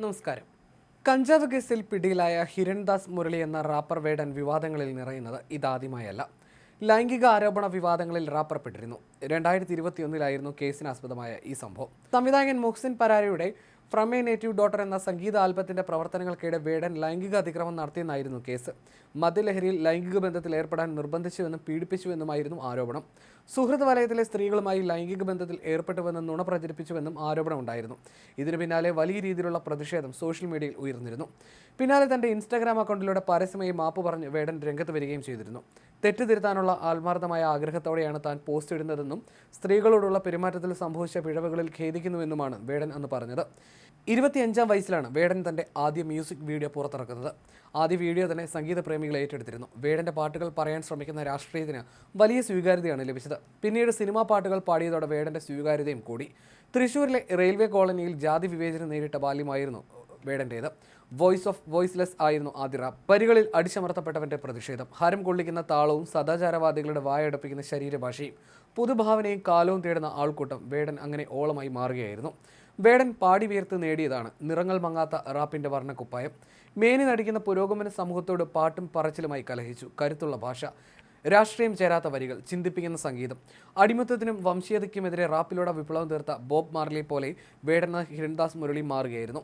നമസ്കാരം. കഞ്ചാവ് കേസിൽ പിടിയിലായ ഹിരൺദാസ് മുരളി എന്ന റാപ്പർ വേടൻ വിവാദങ്ങളിൽ നിറയുന്നത് ഇതാദ്യമായല്ല. ലൈംഗിക ആരോപണ വിവാദങ്ങളിൽ റാപ്പർ പെട്ടിരുന്നു രണ്ടായിരത്തി ഇരുപത്തിയൊന്നിലായിരുന്നു കേസിനാസ്പദമായ ഈ സംഭവം. സംവിധായകൻ മുഹ്സിൻ പരാരിയുടെ ഫ്രം എ നേറ്റീവ് ഡോട്ടർ എന്ന സംഗീത ആൽബത്തിന്റെ പ്രവർത്തനങ്ങൾക്കിടെ വേടൻ ലൈംഗിക അതിക്രമം നടത്തിയെന്നായിരുന്നു കേസ്. മദ്യലഹരിയിൽ ലൈംഗിക ബന്ധത്തിൽ ഏർപ്പെടാൻ നിർബന്ധിച്ചുവെന്നും പീഡിപ്പിച്ചുവെന്നുമായിരുന്നു ആരോപണം. സുഹൃത് വലയത്തിലെ സ്ത്രീകളുമായി ലൈംഗിക ബന്ധത്തിൽ ഏർപ്പെട്ടുവെന്ന് നുണ പ്രചരിപ്പിച്ചുവെന്നും ആരോപണമുണ്ടായിരുന്നു ഇതിനു പിന്നാലെ വലിയ രീതിയിലുള്ള പ്രതിഷേധം സോഷ്യൽ മീഡിയയിൽ ഉയർന്നിരുന്നു. പിന്നാലെ തന്റെ ഇൻസ്റ്റാഗ്രാം അക്കൗണ്ടിലൂടെ പരസ്യമായി മാപ്പ് പറഞ്ഞ് വേടൻ രംഗത്ത് വരികയും ചെയ്തിരുന്നു. തെറ്റ് തിരുത്താനുള്ള ആത്മാർത്ഥമായ ആഗ്രഹത്തോടെയാണ് താൻ പോസ്റ്റ് ഇടുന്നതെന്നും സ്ത്രീകളോടുള്ള പെരുമാറ്റത്തിൽ സംഭവിച്ച പിഴവുകളിൽ ഖേദിക്കുന്നുവെന്നുമാണ് വേടൻ അന്ന് പറഞ്ഞത്. ഇരുപത്തിയഞ്ചാം വയസ്സിലാണ് വേടൻ തന്റെ ആദ്യ മ്യൂസിക് വീഡിയോ പുറത്തിറക്കുന്നത്. ആദ്യ വീഡിയോ തന്നെ സംഗീത പ്രേമികൾ ഏറ്റെടുത്തിരുന്നു. വേടന്റെ പാട്ടുകൾ പറയാൻ ശ്രമിക്കുന്ന രാഷ്ട്രീയത്തിന് വലിയ സ്വീകാര്യതയാണ് ലഭിച്ചത്. പിന്നീട് സിനിമാ പാട്ടുകൾ പാടിയതോടെ വേടന്റെ സ്വീകാര്യതയും കൂടി. തൃശൂരിലെ റെയിൽവേ കോളനിയിൽ ജാതി വിവേചനം നേരിട്ട ബാല്യമായിരുന്നു വേടന്റേത് വോയിസ് ഓഫ് വോയിസ്ലെസ് ആയിരുന്നു ആദ്യ പരികളിൽ അടിച്ചമർത്തപ്പെട്ടവന്റെ പ്രതിഷേധം. ഹരം കൊള്ളിക്കുന്ന താളവും സദാചാരവാദികളുടെ വായടപ്പിക്കുന്ന ശരീരഭാഷയും പുതുഭാവനയും കാലവും തേടുന്ന ആൾക്കൂട്ടം വേടൻ അങ്ങനെ ഓളമായി മാറുകയായിരുന്നു. വേടൻ പാടി വീർത്ത് നേടിയതാണ് നിറങ്ങൾ മങ്ങാത്ത റാപ്പിന്റെ വർണക്കുപ്പായം. മേനി നടിക്കുന്ന പുരോഗമന സമൂഹത്തോട് പാട്ടും പറച്ചിലുമായി കലഹിച്ചു. കരുത്തുള്ള ഭാഷ. രാഷ്ട്രീയം ചേരാത്ത വരികൾ ചിന്തിപ്പിക്കുന്ന സംഗീതം. അടിമത്തത്തിനും വംശീയതയ്ക്കുമെതിരെ റാപ്പിലൂടെ വിപ്ലവം തീർത്ത ബോബ് മാർലി പോലെ വേടന ഹിരൺദാസ് മുരളി മാറുകയായിരുന്നു.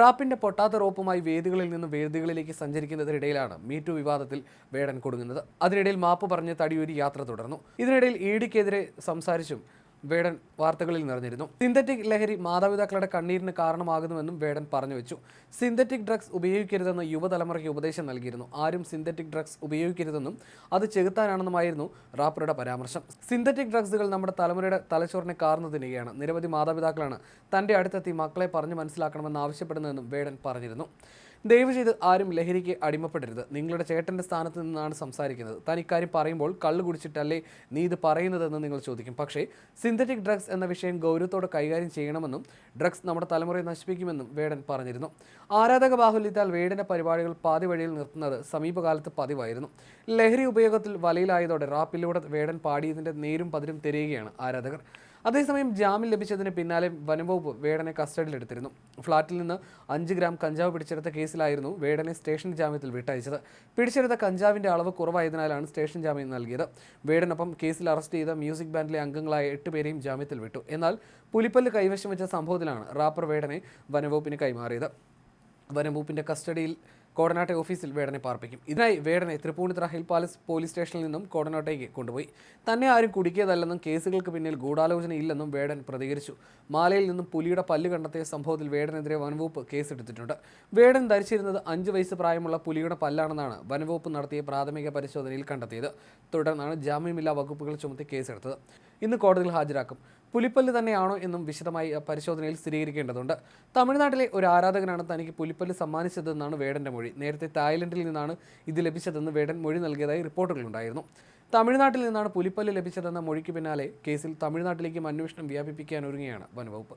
റാപ്പിന്റെ പൊട്ടാത്ത റോപ്പുമായി വേദികളിൽ നിന്ന് വേദികളിലേക്ക് സഞ്ചരിക്കുന്നതിനിടയിലാണ് മീറ്റു വിവാദത്തിൽ വേടൻ കൊടുങ്ങുന്നത്. അതിനിടയിൽ മാപ്പ് പറഞ്ഞ് തടിയൂരി യാത്ര തുടർന്നു. ഇതിനിടയിൽ ഇഡിക്കെതിരെ സംസാരിച്ചും വേടൻ വാർത്തകളിൽ നിറഞ്ഞിരുന്നു. സിന്തറ്റിക് ലഹരി മാതാപിതാക്കളുടെ കണ്ണീരിന് കാരണമാകുന്നുവെന്നും വേടൻ പറഞ്ഞു വെച്ചു. സിന്തറ്റിക് ഡ്രഗ്സ് ഉപയോഗിക്കരുതെന്ന് യുവതലമുറയ്ക്ക് ഉപദേശം നൽകിയിരുന്നു. ആരും സിന്തറ്റിക് ഡ്രഗ്സ് ഉപയോഗിക്കരുതെന്നും അത് ചെകുത്താനാണെന്നുമായിരുന്നു റാപ്പറുടെ പരാമർശം. സിന്തറ്റിക് ഡ്രഗ്സുകൾ നമ്മുടെ തലമുറയുടെ തലച്ചോറിനെ കാർന്നു നിരവധി മാതാപിതാക്കളാണ് തന്റെ അടുത്തെത്തി മക്കളെ പറഞ്ഞു മനസ്സിലാക്കണമെന്ന് ആവശ്യപ്പെടുന്നതെന്നും വേടൻ പറഞ്ഞിരുന്നു. ദയവ് ചെയ്ത് ആരും ലഹരിക്ക് അടിമപ്പെടരുത്. നിങ്ങളുടെ ചേട്ടന്റെ സ്ഥാനത്ത് നിന്നാണ് സംസാരിക്കുന്നത്. താൻ ഇക്കാര്യം പറയുമ്പോൾ കള്ളു കുടിച്ചിട്ടല്ലേ നീ ഇത് പറയുന്നതെന്ന് നിങ്ങൾ ചോദിക്കും. പക്ഷേ സിന്തറ്റിക് ഡ്രഗ്സ് എന്ന വിഷയം ഗൗരവത്തോടെ കൈകാര്യം ചെയ്യണമെന്നും ഡ്രഗ്സ് നമ്മുടെ തലമുറയെ നശിപ്പിക്കുമെന്നും വേടൻ പറഞ്ഞിരുന്നു. ആരാധക ബാഹുല്യത്താൽ വേടന്റെ പരിപാടികൾ പാതി വഴിയിൽ നിർത്തുന്നത് സമീപകാലത്ത് പതിവായിരുന്നു. ലഹരി ഉപയോഗത്തിൽ വലയിലായതോടെ റാപ്പിലൂടെ വേടൻ പാടിയതിന്റെ നേരും പതിരും തിരയുകയാണ് ആരാധകർ. അതേസമയം ജാമ്യം ലഭിച്ചതിന് പിന്നാലെ വനംവകുപ്പ് വേടനെ കസ്റ്റഡിയിലെടുത്തിരുന്നു ഫ്ളാറ്റിൽ നിന്ന് അഞ്ച് ഗ്രാം കഞ്ചാവ് പിടിച്ചെടുത്ത കേസിലായിരുന്നു വേടനെ സ്റ്റേഷൻ ജാമ്യത്തിൽ വിട്ടയച്ചത്. പിടിച്ചെടുത്ത കഞ്ചാവിന്റെ അളവ് കുറവായതിനാലാണ് സ്റ്റേഷൻ ജാമ്യം നൽകിയത്. വേടനൊപ്പം കേസിൽ അറസ്റ്റ് ചെയ്ത മ്യൂസിക് ബാൻഡിലെ അംഗങ്ങളായ എട്ട് പേരെയും ജാമ്യത്തിൽ വിട്ടു. എന്നാൽ പുലിപ്പല്ല് കൈവശം വെച്ച സംഭവത്തിലാണ് റാപ്പർ വേടനെ വനംവകുപ്പിന് കൈമാറിയത്. വനംവകുപ്പിന്റെ കസ്റ്റഡിയിൽ കോടനാട്ടെ ഓഫീസിൽ വേടനെ പാർപ്പിക്കും. ഇതിനായി വേടനെ തൃപ്പൂണിത്തുറ ഹിൽ പാലസ് പോലീസ് സ്റ്റേഷനിൽ നിന്നും കോടനാട്ടേക്ക് കൊണ്ടുപോയി. തന്നെ ആരും കുടുക്കിയതല്ലെന്നും കേസുകൾക്ക് പിന്നിൽ ഗൂഢാലോചന ഇല്ലെന്നും വേടൻ പ്രതികരിച്ചു. മാലയിൽ നിന്നും പുലിയുടെ പല്ല് കണ്ടെത്തിയ സംഭവത്തിൽ വേടനെതിരെ വനംവകുപ്പ് കേസെടുത്തിട്ടുണ്ട്. വേടൻ ധരിച്ചിരുന്നത് അഞ്ച് വയസ്സ് പ്രായമുള്ള പുലിയുടെ പല്ലാണെന്നാണ് വനംവകുപ്പ് നടത്തിയ പ്രാഥമിക പരിശോധനയിൽ കണ്ടെത്തിയത്. തുടർന്നാണ് ജാമ്യമില്ലാ വകുപ്പുകൾ ചുമത്തി കേസെടുത്തത്. ഇന്ന് കോടതിയിൽ ഹാജരാക്കും. പുലിപ്പല്ല് തന്നെയാണോ എന്നും വിശദമായി പരിശോധനയിൽ സ്ഥിരീകരിക്കേണ്ടതുണ്ട്. തമിഴ്നാട്ടിലെ ഒരു ആരാധകനാണ് തനിക്ക് പുലിപ്പല്ല് സമ്മാനിച്ചതെന്നാണ് വേടന്റെ മൊഴി. നേരത്തെ തായ്ലൻഡിൽ നിന്നാണ് ഇത് ലഭിച്ചതെന്ന് വേടൻ മൊഴി നൽകിയതായി റിപ്പോർട്ടുകളുണ്ടായിരുന്നു. തമിഴ്നാട്ടിൽ നിന്നാണ് പുലിപ്പല്ല് ലഭിച്ചതെന്ന മൊഴിക്ക് പിന്നാലെ കേസിൽ തമിഴ്നാട്ടിലേക്കും അന്വേഷണം വ്യാപിപ്പിക്കാൻ ഒരുങ്ങുകയാണ് വനവകുപ്പ്.